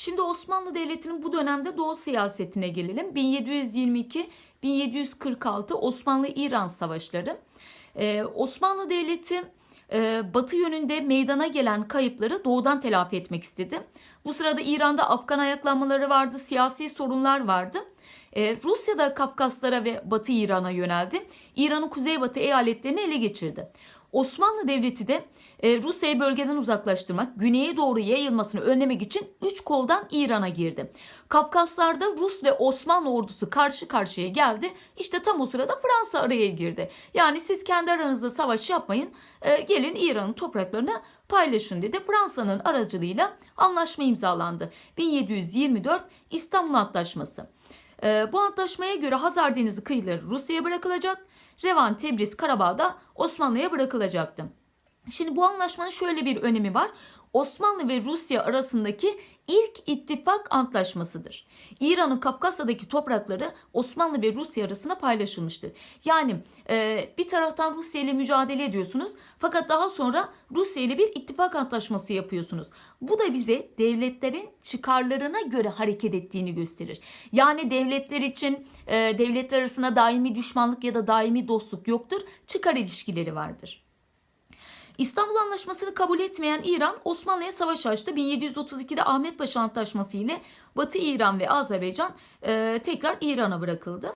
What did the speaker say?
Şimdi Osmanlı Devleti'nin bu dönemde Doğu siyasetine gelelim. 1722-1746 Osmanlı-İran savaşları. Ee, Osmanlı Devleti e, batı yönünde meydana gelen kayıpları doğudan telafi etmek istedi. Bu sırada İran'da Afgan ayaklanmaları vardı, siyasi sorunlar vardı. Ee, Rusya da Kafkaslara ve Batı İran'a yöneldi. İran'ın kuzeybatı eyaletlerini ele geçirdi. Osmanlı Devleti de e, Rusya'yı bölgeden uzaklaştırmak, güneye doğru yayılmasını önlemek için üç koldan İran'a girdi. Kafkaslar'da Rus ve Osmanlı ordusu karşı karşıya geldi. İşte tam o sırada Fransa araya girdi. Yani siz kendi aranızda savaş yapmayın, e, gelin İran'ın topraklarını paylaşın dedi. Fransa'nın aracılığıyla anlaşma imzalandı. 1724 İstanbul Antlaşması. Ee, bu antlaşmaya göre Hazar Denizi kıyıları Rusya'ya bırakılacak. Revan, Tebriz, Karabağ da Osmanlı'ya bırakılacaktı. Şimdi bu anlaşmanın şöyle bir önemi var. Osmanlı ve Rusya arasındaki ilk ittifak antlaşmasıdır. İran'ın Kafkasya'daki toprakları Osmanlı ve Rusya arasında paylaşılmıştır. Yani e, bir taraftan Rusya ile mücadele ediyorsunuz fakat daha sonra Rusya ile bir ittifak antlaşması yapıyorsunuz. Bu da bize devletlerin çıkarlarına göre hareket ettiğini gösterir. Yani devletler için e, devletler arasında daimi düşmanlık ya da daimi dostluk yoktur. Çıkar ilişkileri vardır. İstanbul Anlaşması'nı kabul etmeyen İran Osmanlı'ya savaş açtı. 1732'de Ahmet Paşa Antlaşması ile Batı İran ve Azerbaycan e, tekrar İran'a bırakıldı.